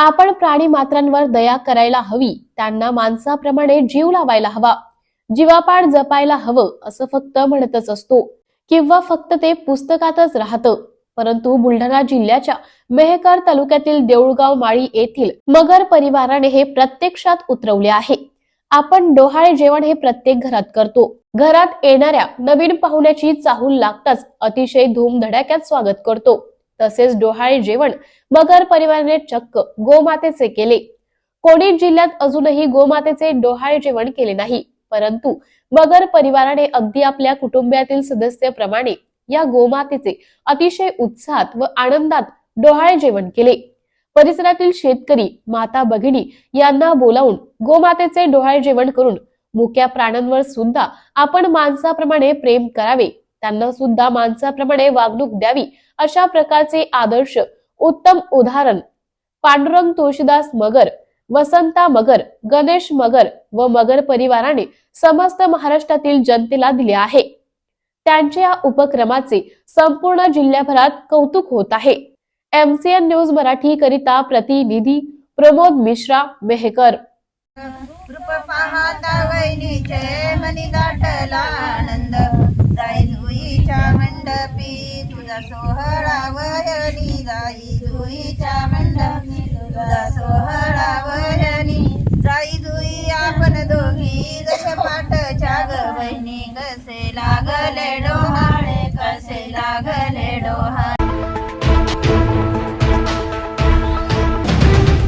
आपण प्राणी मात्रांवर दया करायला हवी. त्यांना माणसाप्रमाणे जीव लावायला हवा. जीवापाड जपायला हवं असं फक्त म्हणतच असतो. किंवा फक्त ते पुस्तकातच राहतं. परंतु बुलढाणा जिल्ह्याच्या मेहकर तालुक्यातील देऊळगाव माळी येथील मगर परिवाराने हे प्रत्यक्षात उतरवले आहे. आपण डोहाळे जेवण हे प्रत्येक घरात करतो. घरात येणाऱ्या नवीन पाहुण्याची चाहूल लागताच अतिशय धूमधडाक्यात स्वागत करतो. तसेच डोहाळे जेवण मगर परिवाराने चक्क गोमातेचे केले. कोणी जिल्ह्यात अजूनही गोमातेचे डोहाळे जेवण केले नाही. परंतु मगर परिवाराने अगदी आपल्या कुटुंबातील सदस्याप्रमाणे या गोमातेचे अतिशय उत्साहात व आनंदात डोहाळे जेवण केले. परिसरातील शेतकरी माता भगिनी यांना बोलावून गोमातेचे डोहाळे जेवण करून मुक्या प्राण्यांवर सुद्धा आपण माणसाप्रमाणे प्रेम करावे त्यांना सुद्धा माणसाप्रमाणे वागणूक द्यावी अशा प्रकारचे आदर्श उत्तम उदाहरण पांडुरंग तुळशीदास मगर वसंता मगर गणेश मगर व मगर परिवाराने समस्त महाराष्ट्रातील जनतेला दिले आहे. त्यांच्या या उपक्रमाचे संपूर्ण जिल्ह्याभरात कौतुक होत आहे. एमसीएन न्यूज मराठी करिता प्रतिनिधी प्रमोद मिश्रा मेहकर. सोहळा वयनी जाई जुईच्या मंडपी. तुझा सोहळा वयनी